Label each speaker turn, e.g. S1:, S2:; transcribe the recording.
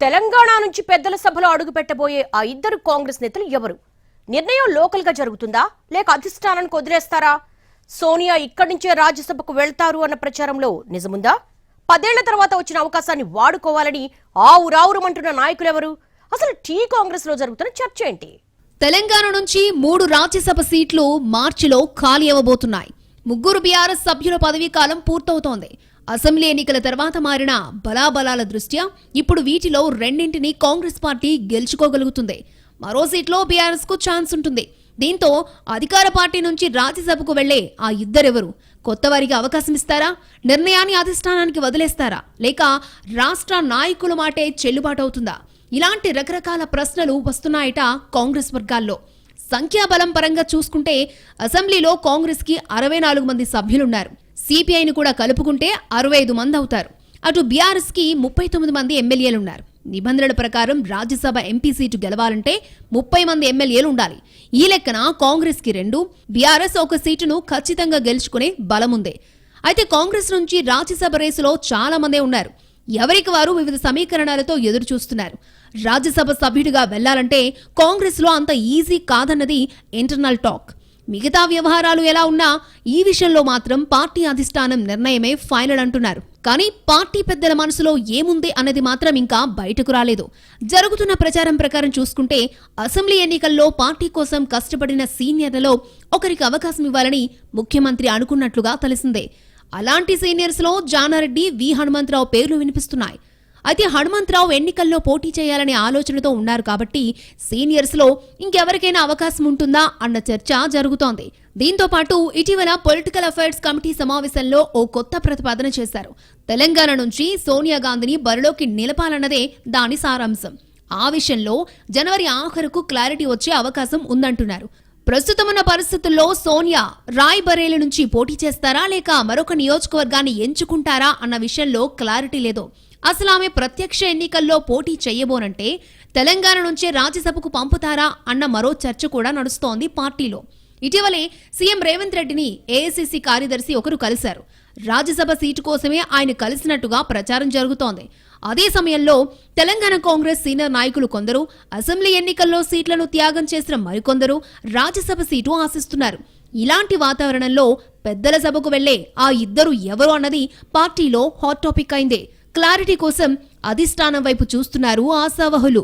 S1: తెలంగాణ నుంచి పెద్దల సభలో అడుగుపెట్టబోయే ఆ ఇద్దరు కాంగ్రెస్ నేతలు ఎవరు? నిర్ణయం లోకల్గా జరుగుతుందా? లేక అధిష్టానానికి వదిలేస్తారా? సోనియా ఇక్కడి నుంచే రాజ్యసభకు వెళ్తారు అన్న ప్రచారంలో నిజముందా? పదేళ్ళ తర్వాత వచ్చిన అవకాశాన్ని వాడుకోవాలని ఆవురావురమంటున్న నాయకులెవరు అసలు టీ కాంగ్రెస్లో జరుగుతున్న చర్చ ఏంటి?
S2: తెలంగాణ నుంచి మూడు రాజ్యసభ సీట్లు మార్చిలో ఖాళీ అవ్వబోతున్నాయి. ముగ్గురు బీఆర్ఎస్ సభ్యుల పదవీ కాలం పూర్తవుతోంది. అసెంబ్లీ ఎన్నికల తర్వాత మారిన బలాబలాల దృష్ట్యా ఇప్పుడు వీటిలో రెండింటిని కాంగ్రెస్ పార్టీ గెలుచుకోగలుగుతుంది. మరో సీట్లో బీఆర్ఎస్కు ఛాన్స్ ఉంటుంది. దీంతో అధికార పార్టీ నుంచి రాజ్యసభకు వెళ్ళే ఆ ఇద్దరెవరు? కొత్త వారికి అవకాశం ఇస్తారా? నిర్ణయాన్ని అధిష్టానానికి వదిలేస్తారా? లేక రాష్ట్ర నాయకుల మాటే చెల్లుబాటు అవుతుందా ఇలాంటి రకరకాల ప్రశ్నలు వస్తున్నాయట కాంగ్రెస్ వర్గాల్లో. సంఖ్యాబలం పరంగా చూసుకుంటే అసెంబ్లీలో కాంగ్రెస్కి అరవై నాలుగు మంది సభ్యులున్నారు. సిపిఐని కూడా కలుపుకుంటే అరవై ఐదు మంది అవుతారు. అటు బీఆర్ఎస్కి ముప్పై తొమ్మిది మంది ఎమ్మెల్యేలున్నారు. నిబంధనల ప్రకారం రాజ్యసభ ఎంపీ సీటు గెలవాలంటే ముప్పై మంది ఎమ్మెల్యేలు ఉండాలి ఈ లెక్కన కాంగ్రెస్కి రెండు బీఆర్ఎస్ ఒక సీటును ఖచ్చితంగా గెలుచుకునే బలముందే. అయితే కాంగ్రెస్ నుంచి రాజ్యసభ రేసులో చాలా మందే ఉన్నారు. ఎవరికి వారు వివిధ సమీకరణాలతో ఎదురు చూస్తున్నారు రాజ్యసభ సభ్యుడిగా వెళ్ళాలంటే కాంగ్రెస్లో అంత ఈజీ కాదన్నది ఇంటర్నల్ టాక్. మిగతా వ్యవహారాలు ఎలా ఉన్నా ఈ విషయంలో మాత్రం పార్టీ అధిష్టానం నిర్ణయమే ఫైనల్ అంటున్నారు. కానీ పార్టీ పెద్దల మనసులో ఏముంది అన్నది మాత్రం ఇంకా బయటకు రాలేదు. జరుగుతున్న ప్రచారం ప్రకారం చూసుకుంటే అసెంబ్లీ ఎన్నికల్లో పార్టీ కోసం కష్టపడిన సీనియర్లలో ఒకరికి అవకాశం ఇవ్వాలని ముఖ్యమంత్రి అనుకున్నట్లుగా తెలిసిందే. అలాంటి సీనియర్స్లో జానారెడ్డి వి హనుమంతరావు పేర్లు వినిపిస్తున్నాయి. అయితే హనుమంతరావు ఎన్నికల్లో పోటీ చేయాలనే ఆలోచనతో ఉన్నారు కాబట్టి సీనియర్స్లో ఇంకెవరికైనా అవకాశం ఉంటుందా అన్న చర్చ జరుగుతోంది. దీంతో పాటు ఇటీవల పొలిటికల్ అఫైర్స్ కమిటీ సమావేశంలో ఓ కొత్త ప్రతిపాదన చేశారు. తెలంగాణ నుంచి సోనియా గాంధీని బరిలోకి నిలపాలన్నదే దాని సారాంశం. ఆ విషయంలో జనవరి ఆఖరుకు క్లారిటీ వచ్చే అవకాశం ఉందంటున్నారు. ప్రస్తుతం ఉన్న పరిస్థితుల్లో సోనియా రాయ్ బరేలి నుంచి పోటీ చేస్తారా లేక మరొక నియోజకవర్గాన్ని ఎంచుకుంటారా అన్న విషయంలో క్లారిటీ లేదు. అసలు ఆమె ప్రత్యక్ష ఎన్నికల్లో పోటీ చేయబోనంటే తెలంగాణ నుంచే రాజ్యసభకు పంపుతారా అన్న మరో చర్చ కూడా నడుస్తోంది పార్టీలో. ఇటీవలే సీఎం రేవంత్ రెడ్డిని ఏఐసీసీ కార్యదర్శి ఒకరు కలిశారు. రాజ్యసభ సీటు కోసమే ఆయన కలిసినట్టుగా ప్రచారం జరుగుతోంది. అదే సమయంలో తెలంగాణ కాంగ్రెస్ సీనియర్ నాయకులు కొందరు అసెంబ్లీ ఎన్నికల్లో సీట్లను త్యాగం చేసిన మరికొందరు రాజ్యసభ సీటు ఆశిస్తున్నారు. ఇలాంటి వాతావరణంలో పెద్దల సభకు వెళ్ళే ఆ ఇద్దరు ఎవరు అన్నది పార్టీలో హాట్ టాపిక్ అయిందే. క్లారిటీ కోసం అధిష్టానం వైపు చూస్తున్నారు ఆశావహులు.